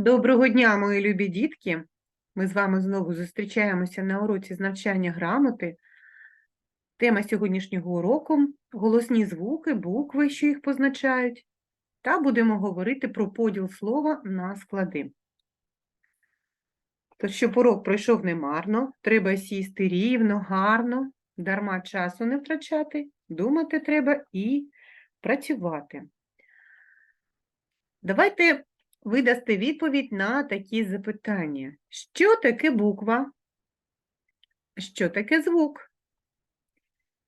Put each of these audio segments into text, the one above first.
Доброго дня, мої любі дітки! Ми з вами знову зустрічаємося на уроці з навчання грамоти. Тема сьогоднішнього уроку голосні звуки, букви, що їх позначають, та будемо говорити про поділ слова на склади. Тож, щоб урок пройшов немарно, треба сісти рівно, гарно, дарма часу не втрачати, думати треба і працювати. Давайте ви дасте відповідь на такі запитання. Що таке буква? Що таке звук?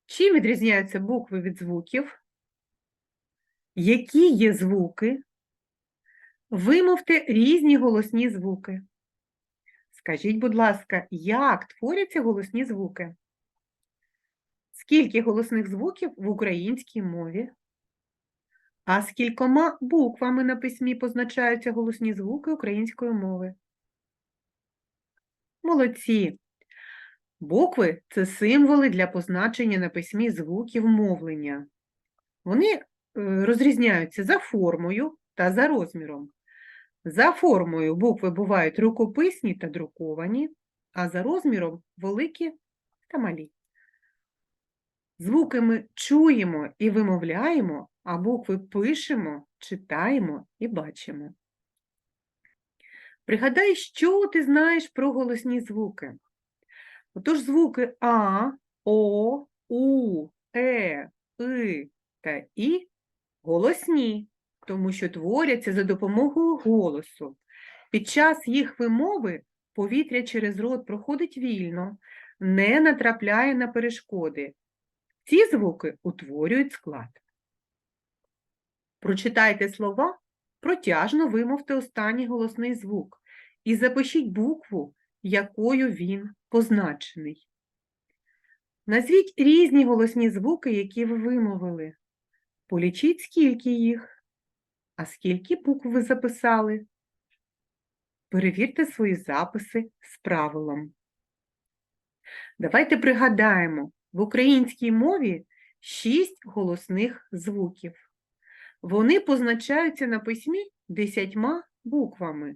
Чим відрізняються букви від звуків? Які є звуки? Вимовте різні голосні звуки. Скажіть, будь ласка, як творяться голосні звуки? Скільки голосних звуків в українській мові? А скількома буквами на письмі позначаються голосні звуки української мови? Молодці! Букви це символи для позначення на письмі звуків мовлення. Вони е, розрізняються за формою та за розміром. За формою букви бувають рукописні та друковані, а за розміром великі та малі. Звуки ми чуємо і вимовляємо, а букви пишемо, читаємо і бачимо. Пригадай, що ти знаєш про голосні звуки. Отож, звуки А, О, У, Е, И та І голосні, тому що творяться за допомогою голосу. Під час їх вимови повітря через рот проходить вільно, не натрапляє на перешкоди. Ці звуки утворюють склад. Прочитайте слова, протяжно вимовте останній голосний звук і запишіть букву, якою він позначений. Назвіть різні голосні звуки, які ви вимовили. Полічіть, скільки їх, а скільки букв ви записали. Перевірте свої записи з правилом. Давайте пригадаємо, в українській мові шість голосних звуків. Вони позначаються на письмі десятьма буквами.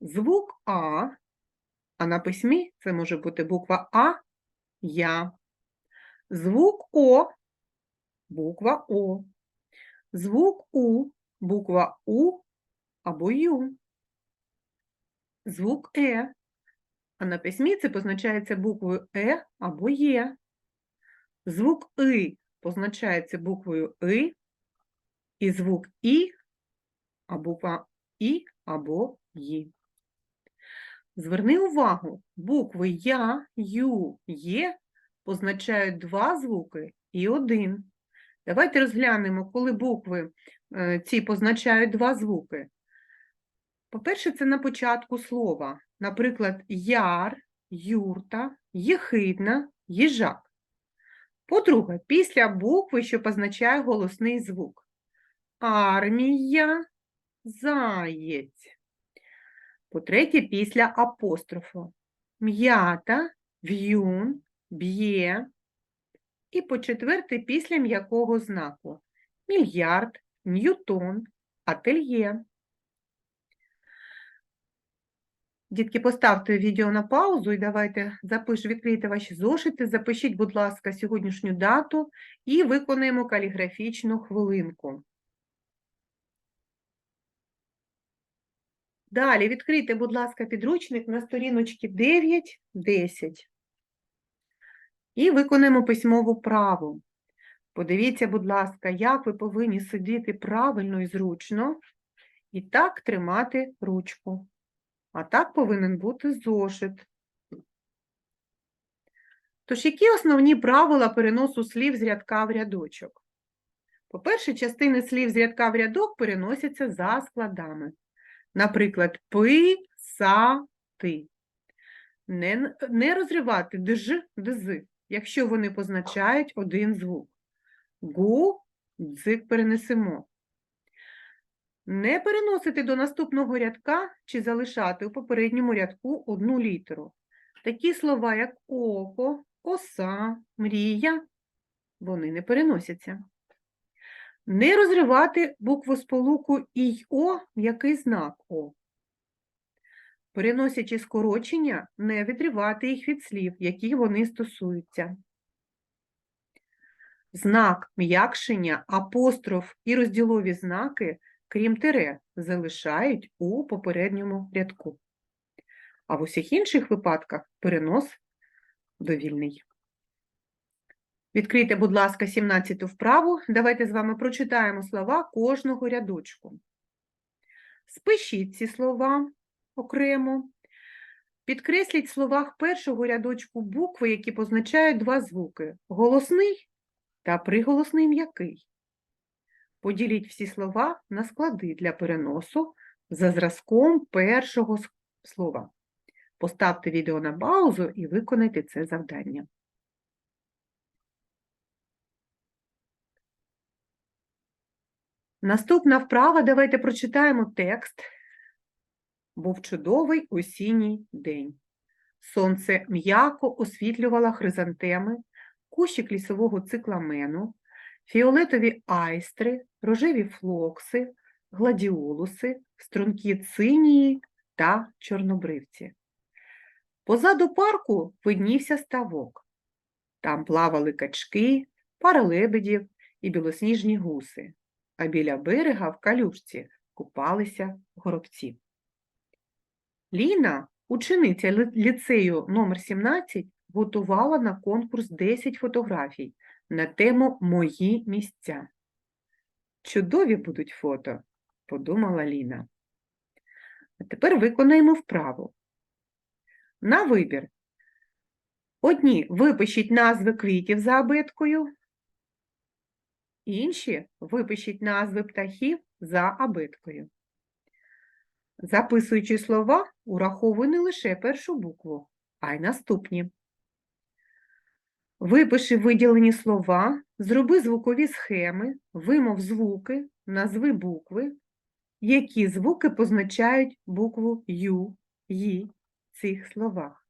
Звук А, а на письмі це може бути буква А, Я. Звук О, буква О. Звук У, буква У або Ю. Звук Е, а на письмі це позначається буквою Е або Є. Звук И позначається буквою И, і звук І, а буква І або Ї. Зверни увагу, букви Я, Ю, Є позначають два звуки і один. Давайте розглянемо, коли букви е, ці позначають два звуки. По-перше, це на початку слова. Наприклад, яр, юрта, єхидна, їжак. По-друге, після букви, що позначає голосний звук. Армія, заєць. По-третє, після апострофу. М'ята, в'юн, б'є. І по-четверте, після м'якого знаку. Мільярд, ньютон, ательє. Дітки, поставте відео на паузу і давайте запиш, відкрийте ваші зошити, запишіть, будь ласка, сьогоднішню дату і виконаємо каліграфічну хвилинку. Далі відкрийте, будь ласка, підручник на сторіночки 9-10. І виконаємо письмову праву. Подивіться, будь ласка, як ви повинні сидіти правильно і зручно, і так тримати ручку. А так повинен бути зошит. Тож, які основні правила переносу слів з рядка в рядочок? По-перше, частини слів з рядка в рядок переносяться за складами. Наприклад, пи, са, ти. Не, не розривати дж, дз, якщо вони позначають один звук. Гу, дзик перенесемо. Не переносити до наступного рядка чи залишати у попередньому рядку одну літеру. Такі слова, як око, оса, мрія, вони не переносяться. Не розривати букву сполуку і О, м'який знак О. переносячи скорочення, не відривати їх від слів, які вони стосуються. Знак м'якшення, апостроф і розділові знаки, крім тире, залишають у попередньому рядку. А в усіх інших випадках перенос довільний. Відкрийте, будь ласка, 17 вправу. Давайте з вами прочитаємо слова кожного рядочку. Спишіть ці слова окремо. Підкресліть в словах першого рядочку букви, які позначають два звуки – голосний та приголосний м'який. Поділіть всі слова на склади для переносу за зразком першого слова. Поставте відео на паузу і виконайте це завдання. Наступна вправа, давайте прочитаємо текст. Був чудовий осінній день. Сонце м'яко освітлювало хризантеми, кущик лісового цикламену, фіолетові айстри, рожеві флокси, гладіолуси, стрункі цинії та чорнобривці. Позаду парку виднівся ставок. Там плавали качки, пара лебедів і білосніжні гуси, а біля берега в калюжці купалися горобці. Ліна, учениця ліцею номер 17, готувала на конкурс 10 фотографій на тему Мої місця. Чудові будуть фото, подумала Ліна. А тепер виконаємо вправу. На вибір. Одні випишіть назви квітів за абеткою, інші випишіть назви птахів за абеткою. Записуючи слова, ураховуй не лише першу букву, а й наступні. Випиши виділені слова, зроби звукові схеми, вимов звуки, назви букви, які звуки позначають букву Ю, Ї в цих словах.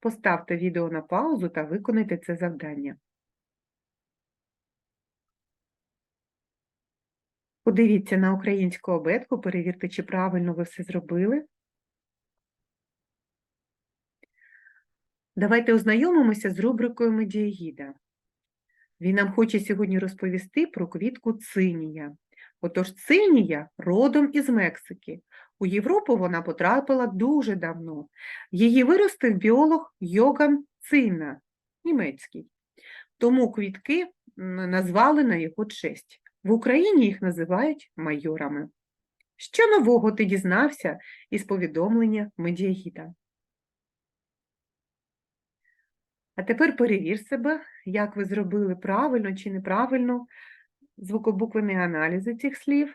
Поставте відео на паузу та виконайте це завдання. Подивіться на українську обетку, перевірте, чи правильно ви все зробили. Давайте ознайомимося з рубрикою Медіагіда. Він нам хоче сьогодні розповісти про квітку цинія. Отож, цинія родом із Мексики. У Європу вона потрапила дуже давно. Її виростив біолог Йоган Цина, німецький. Тому квітки назвали на його честь. В Україні їх називають майорами. Що нового ти дізнався із повідомлення Медіагіда? А тепер перевір себе, як ви зробили правильно чи неправильно звукобуквений аналізи цих слів.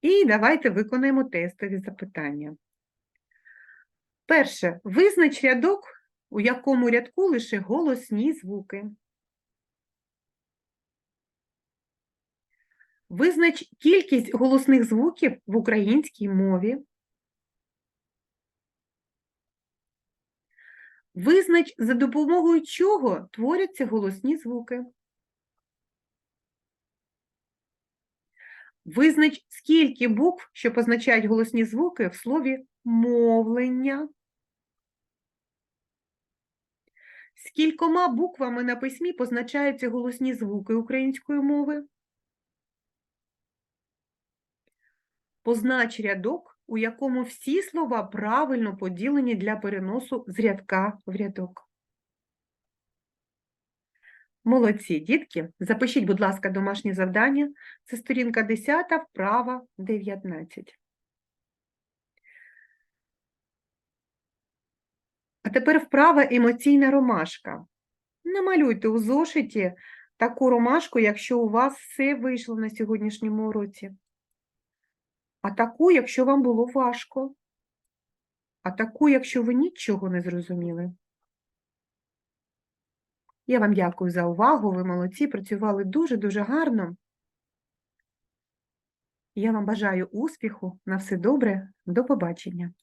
І давайте виконаємо тестові запитання. Перше. Визнач рядок, у якому рядку лише голосні звуки. Визнач кількість голосних звуків в українській мові. Визнач, за допомогою чого творяться голосні звуки. Визнач, скільки букв, що позначають голосні звуки в слові мовлення. Скількома буквами на письмі позначаються голосні звуки української мови. Познач рядок, у якому всі слова правильно поділені для переносу з рядка в рядок. Молодці, дітки. Запишіть, будь ласка, домашнє завдання. Це сторінка 10, вправа 19. А тепер вправа емоційна ромашка. Намалюйте у зошиті таку ромашку, якщо у вас все вийшло на сьогоднішньому уроці. А таку, якщо вам було важко. А таку, якщо ви нічого не зрозуміли. Я вам дякую за увагу. Ви молодці, працювали дуже-дуже гарно. Я вам бажаю успіху. На все добре. До побачення.